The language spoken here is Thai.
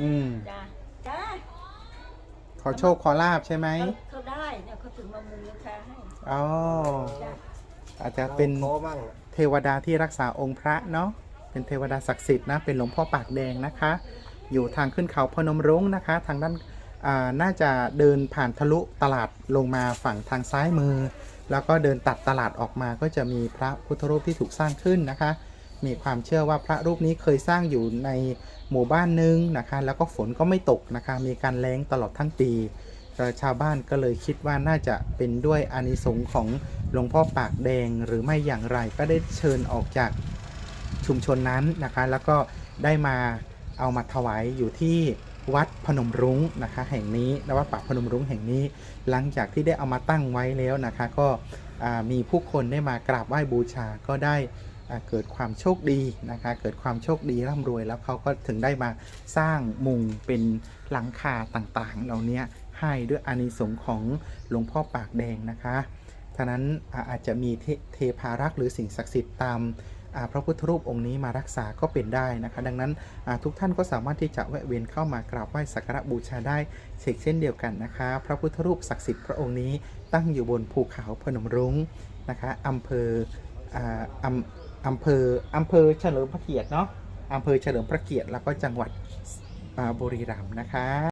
อืม จ้าจ้าขอโชคขอลาบใช่ไหมเขาเขาได้เนี่ยเขาถึงมามูลค่าให้อ๋อ จ้าอาจจะเป็นโค้มั่งเทวดาที่รักษาองค์พระเนาะ เป็นเทวดาศักดิ์สิทธิ์นะ เป็นหลวงพ่อปากแดงนะคะ อยู่ทางขึ้นเขาพนมรุ้งนะคะ ทางด้านอ่าน่าจะเดินผ่านทะลุตลาดลงมาฝั่งทางซ้ายมือ แล้วก็เดินตัดตลาดออกมาก็จะมีพระพุทธรูปที่ถูกสร้างขึ้นนะคะ มีความเชื่อว่าพระรูปนี้เคยสร้างอยู่ในหมู่บ้านหนึงนะคะแล้วก็ฝนก็ไม่ตกนะคะมีการแล้งตลอดทั้งปีชาวบ้านก็เลยคิดว่าน่าจะเป็นด้วยอานิสงส์ของหลวงพ่อปากแดงหรือไม่อย่างไรก็ได้เชิญออกจากชุมชนนั้นนะคะ แล้วก็ได้มาเอามาถวายอยู่ที่วัดพนมรุ้งนะคะแห่งนี้นวัดป่าพนมรุ้งแห่งนี้ หลังจากที่ได้เอามาตั้งไว้แล้วนะคะ ก็มีผู้คนได้มากราบไหว้บูชาก็ได้ เกิดความโชคดีนะคะ เกิดความโชคดีร่ำรวยแล้วเขาก็ถึงได้มาสร้างมุงเป็นหลังคาต่างๆ เหล่านี้ให้ด้วยอานิสงส์ของหลวงพ่อปากแดงนะคะฉะนั้นอาจจะมีเทเทพารักษ์หรือสิ่งศักดิ์สิทธิ์ตามพระพุทธรูปองค์นี้มารักษาก็เป็นได้นะคะ ดังนั้นทุกท่านก็สามารถที่จะแวะเวียนเข้ามากราบไหว้สักการะบูชาได้เช่นเช่นเดียวกันนะคะ พระพุทธรูปศักดิ์สิทธิ์พระองค์นี้ตั้งอยู่บนภูเขาพนมรุ้งนะคะอำเภออ่า อำเภออำเภอเฉลิมพระเกียรติเนาะอำเภอเฉลิมพระเกียรติแล้วก็จังหวัดบุรีรัมย์นะคะ